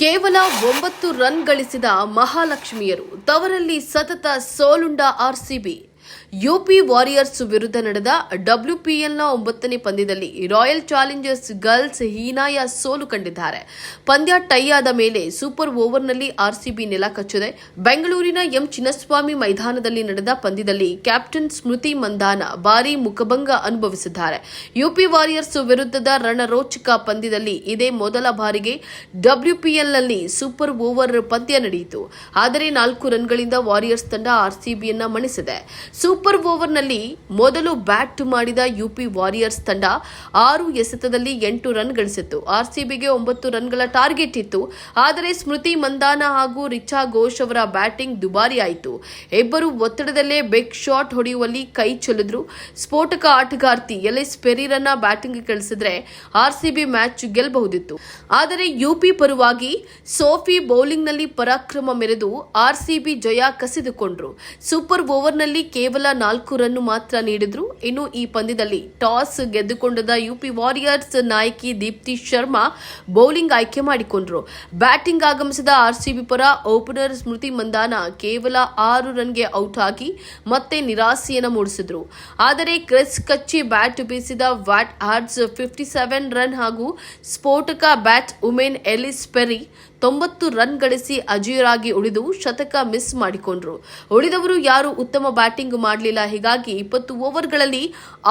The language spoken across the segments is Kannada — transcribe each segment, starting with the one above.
ಕೇವಲ ಒಂಬತ್ತು ರನ್ ಗಳಿಸಿದ ಮಹಾಲಕ್ಷ್ಮಿಯರು ತವರಲ್ಲಿ ಸತತ ಸೋಲುಂಡ ಆರ್ಸಿಬಿ. ಯುಪಿ ವಾರಿಯರ್ಸ್ ವಿರುದ್ಧ ನಡೆದ ಡಬ್ಲ್ಯೂಪಿಎಲ್ನ ಒಂಬತ್ತನೇ ಪಂದ್ಯದಲ್ಲಿ ರಾಯಲ್ ಚಾಲೆಂಜರ್ಸ್ ಗರ್ಲ್ಸ್ ಹೀನಾಯ ಸೋಲು ಕಂಡಿದ್ದಾರೆ. ಪಂದ್ಯ ಟೈ ಆದ ಮೇಲೆ ಸೂಪರ್ ಓವರ್ನಲ್ಲಿ ಆರ್ಸಿಬಿ ನೆಲ ಕಚ್ಚಿದೆ. ಬೆಂಗಳೂರಿನ ಎಂ ಚಿನ್ನಸ್ವಾಮಿ ಮೈದಾನದಲ್ಲಿ ನಡೆದ ಪಂದ್ಯದಲ್ಲಿ ಕ್ಯಾಪ್ಟನ್ ಸ್ಮೃತಿ ಮಂದಾನ ಭಾರೀ ಮುಖಭಂಗ ಅನುಭವಿಸಿದ್ದಾರೆ. ಯುಪಿ ವಾರಿಯರ್ಸ್ ವಿರುದ್ಧದ ರಣರೋಚಕ ಪಂದ್ಯದಲ್ಲಿ ಇದೇ ಮೊದಲ ಬಾರಿಗೆ ಡಬ್ಲ್ಯೂಪಿಎಲ್ನಲ್ಲಿ ಸೂಪರ್ ಓವರ್ ಪಂದ್ಯ ನಡೆಯಿತು. ಆದರೆ ನಾಲ್ಕು ರನ್ಗಳಿಂದ ವಾರಿಯರ್ಸ್ ತಂಡ ಆರ್ಸಿಬಿಯನ್ನ ಮಣಿಸಿದೆ. ಸೂಪರ್ ಓವರ್ನಲ್ಲಿ ಮೊದಲು ಬ್ಯಾಟ್ ಮಾಡಿದ ಯುಪಿ ವಾರಿಯರ್ಸ್ ತಂಡ ಆರು ಎಸೆತದಲ್ಲಿ ಎಂಟು ರನ್ ಗಳಿಸಿತ್ತು. ಆರ್ಸಿಬಿಗೆ ಒಂಬತ್ತು ರನ್ಗಳ ಟಾರ್ಗೆಟ್ ಇತ್ತು. ಆದರೆ ಸ್ಮೃತಿ ಮಂದಾನ ಹಾಗೂ ರಿಚಾ ಘೋಷ್ ಅವರ ಬ್ಯಾಟಿಂಗ್ ದುಬಾರಿಯಾಯಿತು. ಇಬ್ಬರು ಒತ್ತಡದಲ್ಲೇ ಬೆಗ್ ಶಾಟ್ ಹೊಡೆಯುವಲ್ಲಿ ಕೈ ಚೆಲ್ಲಿದ್ರು ಸ್ಫೋಟಕ ಆಟಗಾರ್ತಿ ಎಲೆಸ್ ಪೆರೀರನ್ನ ಬ್ಯಾಟಿಂಗ್ ಕಳಿಸಿದ್ರೆ ಆರ್ಸಿಬಿ ಮ್ಯಾಚ್ ಗೆಲ್ಲಬಹುದಿತ್ತು. ಆದರೆ ಯುಪಿ ಪರವಾಗಿ ಸೋಫಿ ಬೌಲಿಂಗ್ನಲ್ಲಿ ಪರಾಕ್ರಮ ಮೆರೆದು ಆರ್ಸಿಬಿ ಜಯ ಕಸಿದುಕೊಂಡ್ರು. ಸೂಪರ್ ಓವರ್ನಲ್ಲಿ ಕೇವಲ ನಾಲ್ಕು ರನ್ ಮಾತ್ರ ನೀಡಿದ್ರು. ಇನ್ನು ಈ ಪಂದ್ಯದಲ್ಲಿ ಟಾಸ್ ಗೆದ್ದುಕೊಂಡದ ಯುಪಿ ವಾರಿಯರ್ಸ್ ನಾಯಕಿ ದೀಪ್ತಿ ಶರ್ಮಾ ಬೌಲಿಂಗ್ ಆಯ್ಕೆ ಮಾಡಿಕೊಂಡ್ರು. ಬ್ಯಾಟಿಂಗ್ ಆಗಮಿಸಿದ ಆರ್ಸಿಬಿ ಪರ ಓಪನರ್ ಸ್ಮೃತಿ ಮಂದಾನ ಕೇವಲ ಆರು ರನ್ಗೆ ಔಟ್ ಆಗಿ ಮತ್ತೆ ನಿರಾಸೆಯನ್ನು ಮೂಡಿಸಿದ್ರು. ಆದರೆ ಕ್ರಿಸ್ ಕಚ್ಚಿ ಬ್ಯಾಟ್ ಬೀಸಿದ ವ್ಯಾಟ್ ಹಾರ್ಡ್ಸ್ ಫಿಫ್ಟಿ ಸೆವೆನ್ ರನ್ ಹಾಗೂ ಸ್ಫೋಟಕ ಬ್ಯಾಟ್ ಉಮೆನ್ ಎಲಿಸ್ ಪೆರಿ ತೊಂಬತ್ತು ರನ್ ಗಳಿಸಿ ಅಜೇಯರಾಗಿ ಉಳಿದು ಶತಕ ಮಿಸ್ ಮಾಡಿಕೊಂಡ್ರು. ಉಳಿದವರು ಯಾರು ಉತ್ತಮ ಬ್ಯಾಟಿಂಗ್ ಮಾಡಲಿಲ್ಲ. ಹೀಗಾಗಿ ಇಪ್ಪತ್ತು ಓವರ್ಗಳಲ್ಲಿ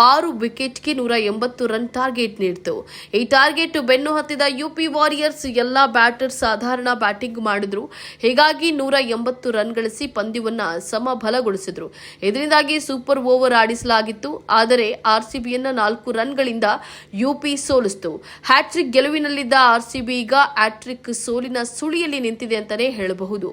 ಆರು ವಿಕೆಟ್ಗೆ ನೂರ ಎಂಬತ್ತು ರನ್ ಟಾರ್ಗೆಟ್ ನೀಡಿತು. ಈ ಟಾರ್ಗೆಟ್ ಬೆನ್ನು ಹತ್ತಿದ ಯುಪಿ ವಾರಿಯರ್ಸ್ ಎಲ್ಲಾ ಬ್ಯಾಟರ್ ಸಾಧಾರಣ ಬ್ಯಾಟಿಂಗ್ ಮಾಡಿದ್ರು. ಹೀಗಾಗಿ ನೂರ ಎಂಬತ್ತು ರನ್ ಗಳಿಸಿ ಪಂದ್ಯವನ್ನು ಸಮಬಲಗೊಳಿಸಿದ್ರು. ಇದರಿಂದಾಗಿ ಸೂಪರ್ ಓವರ್ ಆಡಿಸಲಾಗಿತ್ತು. ಆದರೆ ಆರ್ಸಿಬಿಯನ್ನ ನಾಲ್ಕು ರನ್ಗಳಿಂದ ಯುಪಿ ಸೋಲಿಸಿತು. ಹ್ಯಾಟ್ರಿಕ್ ಗೆಲುವಿನಲ್ಲಿದ್ದ ಆರ್ಸಿಬಿ ಈಗ ಹ್ಯಾಟ್ರಿಕ್ ಸೋಲಿನ ಸುಳಿಯಲ್ಲಿ ನಿಂತಿದೆ ಅಂತಲೇ ಹೇಳಬಹುದು.